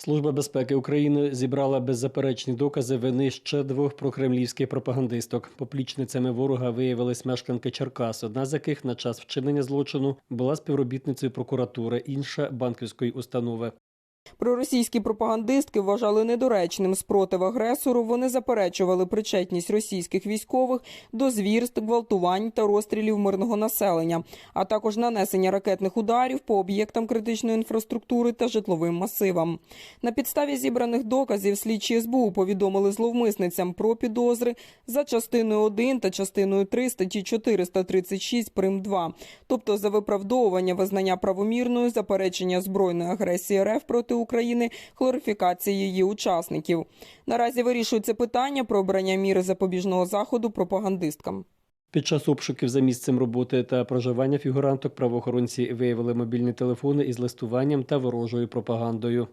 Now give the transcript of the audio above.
Служба безпеки України зібрала беззаперечні докази вини ще двох прокремлівських пропагандисток. Поплічницями ворога виявились мешканки Черкас, одна з яких на час вчинення злочину була співробітницею прокуратури, інша банківської установи. Проросійські пропагандистки вважали недоречним спротив агресору. Вони заперечували причетність російських військових до звірств, гвалтувань та розстрілів мирного населення, а також нанесення ракетних ударів по об'єктам критичної інфраструктури та житловим масивам. На підставі зібраних доказів слідчі СБУ повідомили зловмисницям про підозри за частиною 1 та частиною 3 статті 436 прим. 2, тобто за виправдовування визнання правомірною заперечення збройної агресії РФ проти України, хлорифікації її учасників. Наразі вирішується питання про обрання міри запобіжного заходу пропагандисткам. Під час обшуків за місцем роботи та проживання фігуранток правоохоронці виявили мобільні телефони із листуванням та ворожою пропагандою.